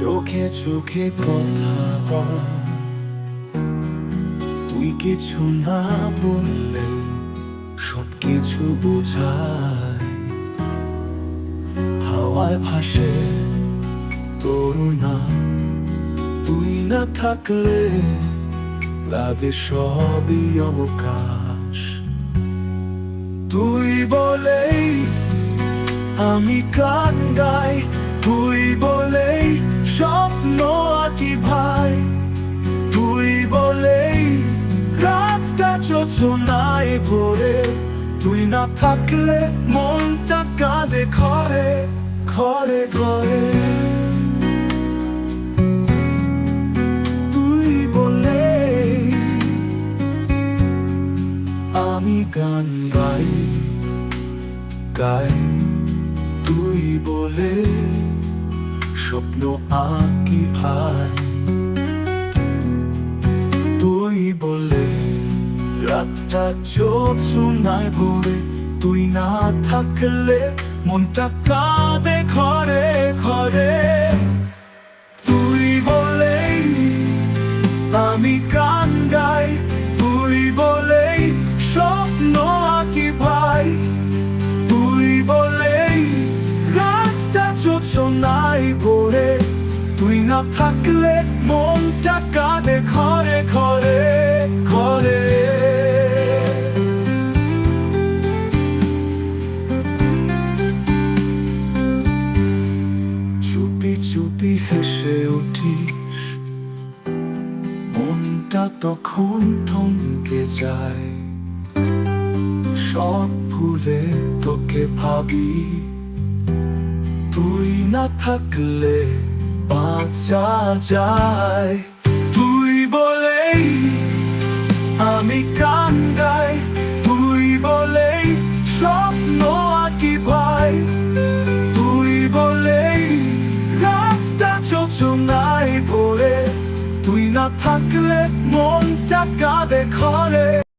চোখে চোখে কথা তুই কিছু না বললেও সব কিছু বোঝায়। হাওয়ায় ভাসে তোর নাম তুই না থাকলে লাগে সবই অবকাশ। তুই বলেই আমি গান গাই, তুই বলেই যোজনায় ভরে তুই না থাকলে মনটা কাঁদে ঘরে ঘরে ঘরে। তুই বলেই আমি গান গাই গাই। তুই বলে, স্বপ্ন আঁকি ভাই। রাতটা নাই ভরে। তুই না থাকলে মনটা কাঁদে ঘরে ঘরে। তুই বলেই আমি গান গাই, তুই বলেই স্বপ্ন আঁকি ভাই। তুই বলেই রাতটা নাই ভরে। তুই না থাকলে মনটা উঠিস মনটা তখন থমকে যায়। সব ভুলে তোকে ভাবি। তুই না থাকলে বাঁচা যায়। থাকলে মনটা কাঁদে ঘরে।